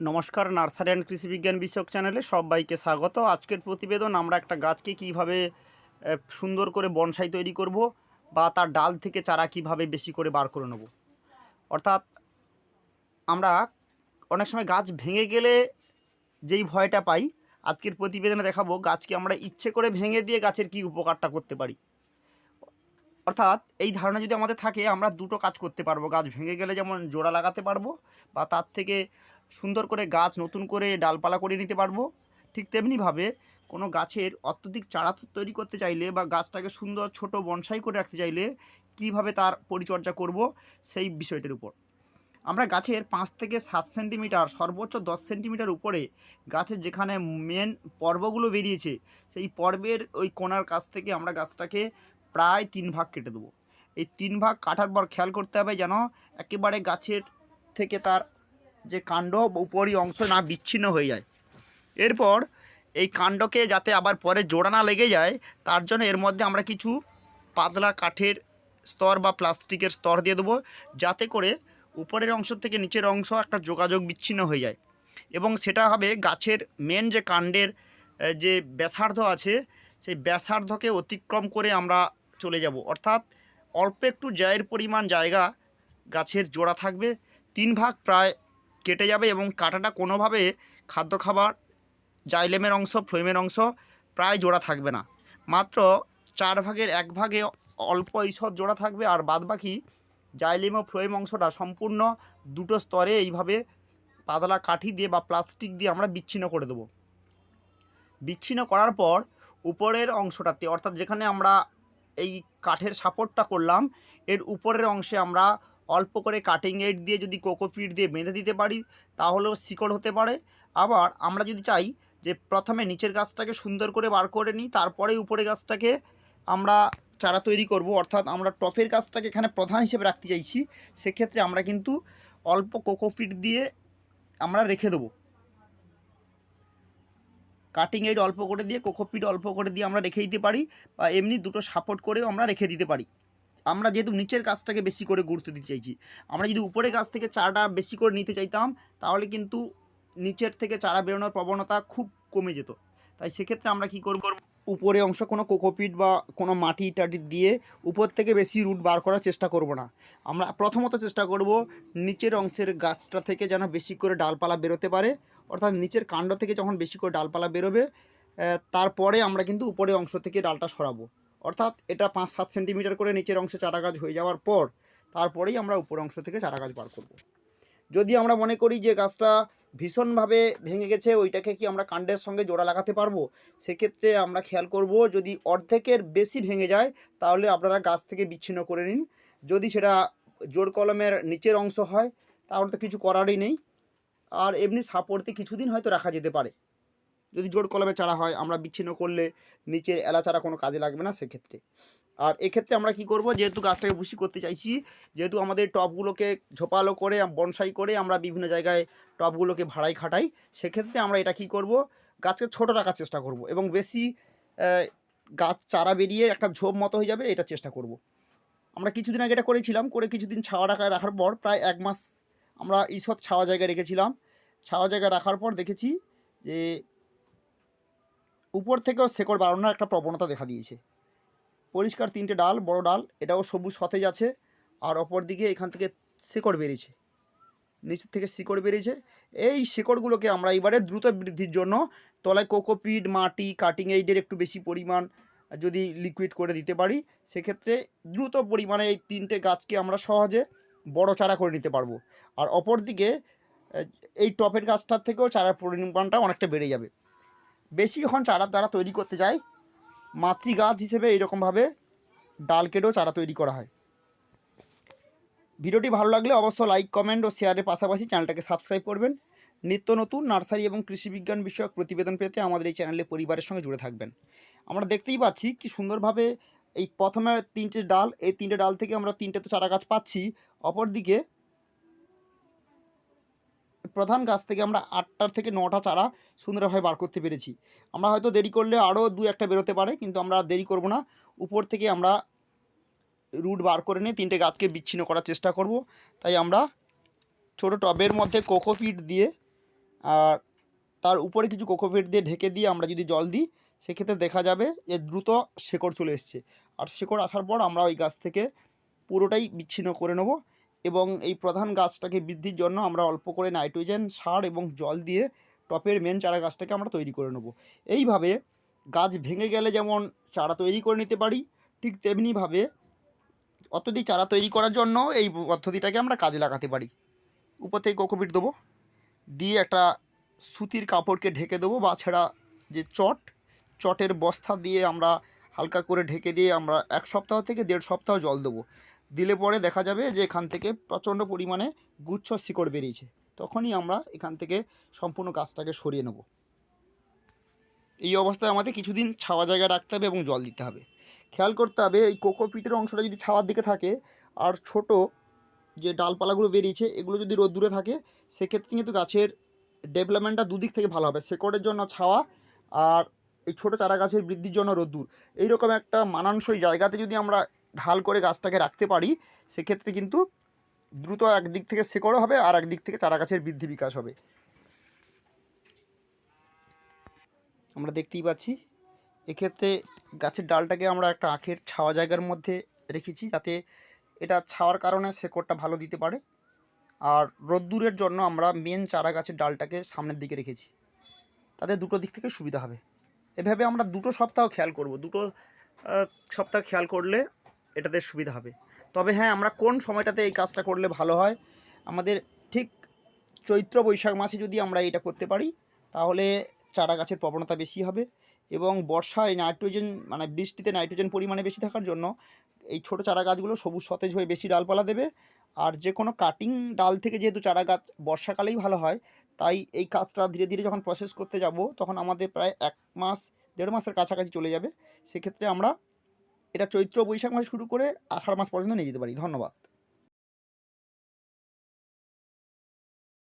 নমস্কার nursery and কৃষি বিজ্ঞান বিষয়ক চ্যানেলে সবাইকে স্বাগত। আজকের প্রতিবেদন আমরা একটা গাছকে কীভাবে সুন্দর করে বনসাই তৈরি করব বা তার ডাল থেকে চারা কীভাবে বেশি করে বার করে নেব। অর্থাৎ আমরা অনেক সময় গাছ ভেঙে গেলে যেই ভয়টা পাই, আজকের প্রতিবেদনে দেখাবো গাছকে আমরা ইচ্ছে করে ভেঙে দিয়ে গাছের কি উপকারটা করতে পারি। অর্থাৎ এই ধারণা যদি আমাদের থাকে, আমরা দুটো কাজ করতে পারব। গাছ ভেঙে গেলে যেমন জোড়া লাগাতে পারব বা তার থেকে সুন্দর করে গাছ নতুন করে ডালপালা করে নিতে পারব। ঠিক তেমনিভাবে কোনো গাছের অত্যধিক চারা তৈরি করতে চাইলে বা গাছটাকে সুন্দর ছোট বনসাই করে রাখতে চাইলে কীভাবে তার পরিচর্যা করব সেই বিষয়টির উপর। আমরা গাছের পাঁচ থেকে সাত সেন্টিমিটার, সর্বোচ্চ দশ সেন্টিমিটার উপরে গাছের যেখানে মেন পর্বগুলো বেরিয়েছে, সেই পর্বের ওই কোনার কাছ থেকে আমরা গাছটাকে প্রায় তিন ভাগ কেটে দেবো। এই তিন ভাগ কাটার পর খেয়াল করতে হবে যেন একেবারে গাছের থেকে তার যে কাণ্ড উপরি অংশ না বিচ্ছিন্ন হয়ে যায়। এরপর এই কাণ্ডকে যাতে আবার পরে জোড়া না লেগে যায়, তার জন্য এর মধ্যে আমরা কিছু পাতলা কাঠের স্তর বা প্লাস্টিকের স্তর দিয়ে দেবো, যাতে করে উপরের অংশ থেকে নিচের অংশ একটা যোগাযোগ বিচ্ছিন্ন হয়ে যায়। এবং সেটা হবে গাছের মেন যে কাণ্ডের যে ব্যাসার্ধ আছে, সেই ব্যাসার্ধকে অতিক্রম করে আমরা চলে যাব। অর্থাৎ অল্প একটু জায়ের পরিমাণ জায়গা গাছের জোড়া থাকবে। তিন ভাগ প্রায় কেটে যাবে এবং কাটাটা কোনোভাবে খাদ্য খাবার, জাইলেমের অংশ ফ্লোয়েমের অংশ প্রায় জোড়া থাকবে না। মাত্র চার ভাগের এক ভাগে অল্প ঈষৎ জোড়া থাকবে আর বাদবাকি জাইলেম ও ফ্লোয়েম অংশটা সম্পূর্ণ দুটো স্তরে এইভাবে পাতলা কাঠি দিয়ে বা প্লাস্টিক দিয়ে আমরা বিচ্ছিন্ন করে দেবো। বিচ্ছিন্ন করার পর উপরের অংশটাতে, অর্থাৎ যেখানে আমরা এই কাঠের সাপোর্টটা করলাম, এর উপরের অংশে আমরা অল্প করে কাটিং এড দিয়ে যদি কোকোপিট দিয়ে বেঁধে দিতে পারি, তাহলেও শিকড় হতে পারে। আবার আমরা যদি চাই যে প্রথমে নিচের গাছটাকে সুন্দর করে বার করে নিই, তারপরে উপরে গাছটাকে আমরা চারা তৈরি করব, অর্থাৎ আমরা টপের গাছটাকে এখানে প্রধান হিসেবে রাখতে চাইছি, সেক্ষেত্রে আমরা কিন্তু অল্প কোকোপিট দিয়ে আমরা রেখে দেবো। কাটিং এড অল্প করে দিয়ে কোকোপিট অল্প করে দিয়ে আমরা রেখে দিতে পারি, বা এমনি দুটো সাপোর্ট করেও আমরা রেখে দিতে পারি। আমরা যেহেতু নিচের গাছটাকে বেশি করে গুরুত্ব দিতে চাইছি, আমরা যদি উপরে গাছ থেকে চারাটা বেশি করে নিতে চাইতাম, তাহলে কিন্তু নিচের থেকে চারা বেরোনোর প্রবণতা খুব কমে যেত। তাই সেক্ষেত্রে আমরা কি করব? উপরে অংশ কোনো কোকোপিট বা কোনো মাটি টাটি দিয়ে উপর থেকে বেশি রুট বার করার চেষ্টা করব না। আমরা প্রথমত চেষ্টা করব নিচের অংশের গাছটা থেকে যেন বেশি করে ডালপালা বেরোতে পারে, অর্থাৎ নিচের কাণ্ড থেকে যখন বেশি করে ডালপালা বেরোবে তারপরে আমরা কিন্তু উপরের অংশ থেকে ডালটা সরাবো। অর্থাৎ এটা পাঁচ সাত সেন্টিমিটার করে নিচের অংশে চারা গাছ হয়ে যাওয়ার পর তারপরেই আমরা উপর অংশ থেকে চারা গাছ বার করব। যদি আমরা মনে করি যে গাছটা ভীষণভাবে ভেঙে গেছে, ওইটাকে কি আমরা কাণ্ডের সঙ্গে জোড়া লাগাতে পারব? সেক্ষেত্রে আমরা খেয়াল করব যদি অর্ধেকের বেশি ভেঙে যায়, তাহলে আপনারা গাছ থেকে বিচ্ছিন্ন করে নিন। যদি সেটা জোর কলমের নিচের অংশ হয়, তাহলে তো কিছু করারই নেই। আর এমনি সাপোর্টে কিছুদিন হয়তো রাখা যেতে পারে। যদি জোর কলমে চারা হয়, আমরা বিচ্ছিন্ন করলে নিচের এলা চারা কোনো কাজে লাগবে না সেক্ষেত্রে। আর এক্ষেত্রে আমরা কি করব, যেহেতু গাছটাকে বুশি করতে চাইছি, যেহেতু আমাদের টবগুলোকে ঝোপালো করে, বনসাই করে আমরা বিভিন্ন জায়গায় টবগুলোকে ভাড়াই খাটাই, সেক্ষেত্রে আমরা এটা কি করব, গাছকে ছোট রাখার চেষ্টা করব এবং বেশি গাছ চারা বেরিয়ে একটা ঝোপ মতো হয়ে যাবে, এটা চেষ্টা করব। আমরা কিছুদিন আগে এটা করেছিলাম, করে কিছুদিন ছাওয়া রাখা, রাখার পর প্রায় এক মাস আমরা ঈষৎ ছাওয়া জায়গায় রেখেছিলাম। ছাওয়া জায়গায় রাখার পর দেখেছি যে উপর থেকেও শেকড় বাড়ানোর একটা প্রবণতা দেখা দিয়েছে। পরিষ্কার তিনটে ডাল, বড় ডাল, এটাও সবুজ সতেজ আছে, আর অপর দিকে এখান থেকে শিকড় বেরিয়েছে। নিচের থেকে শিকড় বেরিয়েছে। এই শিকড়গুলোকে আমরা এবারে দ্রুত বৃদ্ধির জন্য তলায় কোকোপিড মাটি কাটিং এইডের একটু বেশি পরিমাণ যদি লিকুইড করে দিতে পারি, সেক্ষেত্রে দ্রুত পরিমাণে এই তিনটে গাছকে আমরা সহজে বড় চারা করে নিতে পারব। আর অপর দিকে এই টপের গাছটার থেকেও চারার পরিমাণটা অনেকটা বেড়ে যাবে। বেশি যখন চারা দ্বারা তৈরি করতে যায় মাতৃ গাছ হিসেবে এইরকমভাবে ডাল কেটেও চারা তৈরি করা হয়। ভিডিওটি ভালো লাগলে অবশ্য লাইক কমেন্ট ও শেয়ারের পাশাপাশি চ্যানেলটাকে সাবস্ক্রাইব করবেন। নিত্য নতুন নার্সারি এবং কৃষিবিজ্ঞান বিষয়ক প্রতিবেদন পেতে আমাদের এই চ্যানেলে পরিবারের সঙ্গে জুড়ে থাকবেন। আমরা দেখতেই পাচ্ছি কি সুন্দরভাবে এই প্রথমে তিনটে ডাল, এই তিনটে ডাল থেকে আমরা তিনটে তো চারা গাছ পাচ্ছি। অপরদিকে প্রধান গাছ থেকে আমরা আটটার থেকে নটা চারা সুন্দরভাবে বার করতে পেরেছি। আমরা হয়তো দেরি করলে আরও দু একটা বেরোতে পারে, কিন্তু আমরা দেরি করব না। উপর থেকে আমরা রুট বার করে নিয়ে তিনটে গাছকে বিচ্ছিন্ন করার চেষ্টা করব। তাই আমরা ছোটো টবের মধ্যে কোকোপিট দিয়ে আর তার উপরে কিছু কোকোপিট দিয়ে ঢেকে দিয়ে আমরা যদি জল দিই, সেক্ষেত্রে দেখা যাবে যে দ্রুত শেকড় চলে এসছে। আর শেকড় আসার পর আমরা ওই গাছ থেকে পুরোটাই বিচ্ছিন্ন করে নেব। এবং এই প্রধান গাছটাকে বৃদ্ধির জন্য আমরা অল্প করে নাইট্রোজেন, সার এবং জল দিয়ে টপের মেন চারা গাছটাকে আমরা তৈরি করে নেব। এইভাবে গাছ ভেঙে গেলে যেমন চারা তৈরি করে নিতে পারি, ঠিক তেমনিভাবে অত্যধিক চারা তৈরি করার জন্য এই পদ্ধতিটাকে আমরা কাজে লাগাতে পারি। উপর থেকে কোকোপিট দেবো, দিয়ে একটা সুতির কাপড়কে ঢেকে দেবো, বা ছেঁড়া যে চট, চটের বস্তা দিয়ে আমরা হালকা করে ঢেকে দিয়ে আমরা এক সপ্তাহ থেকে দেড় সপ্তাহ জল দেবো। দিলে পরে দেখা যাবে যে এখান থেকে প্রচণ্ড পরিমাণে গুচ্ছ শিকড় বেরিয়েছে। তখনই আমরা এখান থেকে সম্পূর্ণ গাছটাকে সরিয়ে নেব। এই অবস্থায় আমাদের কিছুদিন ছাওয়া জায়গায় রাখতে হবে এবং জল দিতে হবে। খেয়াল করতে হবে এই কোকোপিটের অংশটা যদি ছাওয়ার দিকে থাকে আর ছোট যে ডালপালাগুলো বেরিয়েছে, এগুলো যদি রোদ্দুরে থাকে, সেক্ষেত্রে কিন্তু গাছের ডেভেলপমেন্টটা দুদিক থেকে ভালো হবে। শেকড়ের জন্য ছাওয়া আর এই ছোটো চারা গাছের বৃদ্ধির জন্য রোদ্দুর। এইরকম একটা মানানসই জায়গাতে যদি আমরা ঢাল করে গাছটাকে রাখতে পারি, সেক্ষেত্রে কিন্তু দ্রুত একদিক থেকে শেকড়ও হবে আর একদিক থেকে চারা গাছের বৃদ্ধি বিকাশ হবে। আমরা দেখতেই পাচ্ছি, এক্ষেত্রে গাছের ডালটাকে আমরা একটা আখের ছাওয়া জায়গার মধ্যে রেখেছি যাতে এটা ছাওয়ার কারণে শেকড়টা ভালো দিতে পারে। আর রোদ্দুরের জন্য আমরা মেন চারা গাছের ডালটাকে সামনের দিকে রেখেছি, তাতে দুটো দিক থেকে সুবিধা হবে। এভাবে আমরা দুটো সপ্তাহ খেয়াল করব, দুটো সপ্তাহ খেয়াল করলে এটাতে সুবিধা হবে। তবে হ্যাঁ আমরা কোন সময়টাতে এই কাজটা করলে ভালো হয়? আমাদের ঠিক চৈত্র বৈশাখ মাসে যদি আমরা এটা করতে পারি, তাহলে চারা গাছের প্রবণতা বেশি হবে এবং বর্ষায় নাইট্রোজেন মানে বৃষ্টিতে নাইট্রোজেন পরিমাণে বেশি থাকার জন্য এই ছোটো চারা গাছগুলো সবুজ সতেজ হয়ে বেশি ডালপালা দেবে। আর যে কোনো কাটিং ডাল থেকে যেহেতু চারা গাছ বর্ষাকালেই ভালো হয়, তাই এই কাজটা ধীরে ধীরে যখন প্রসেস করতে যাব, তখন আমাদের প্রায় এক মাস, দেড় মাসের কাছাকাছি চলে যাবে। সেক্ষেত্রে আমরা এটা চৈত্র বৈশাখ মাস শুরু করে আষাঢ় মাস পর্যন্ত নিয়ে যেতে পারি। ধন্যবাদ।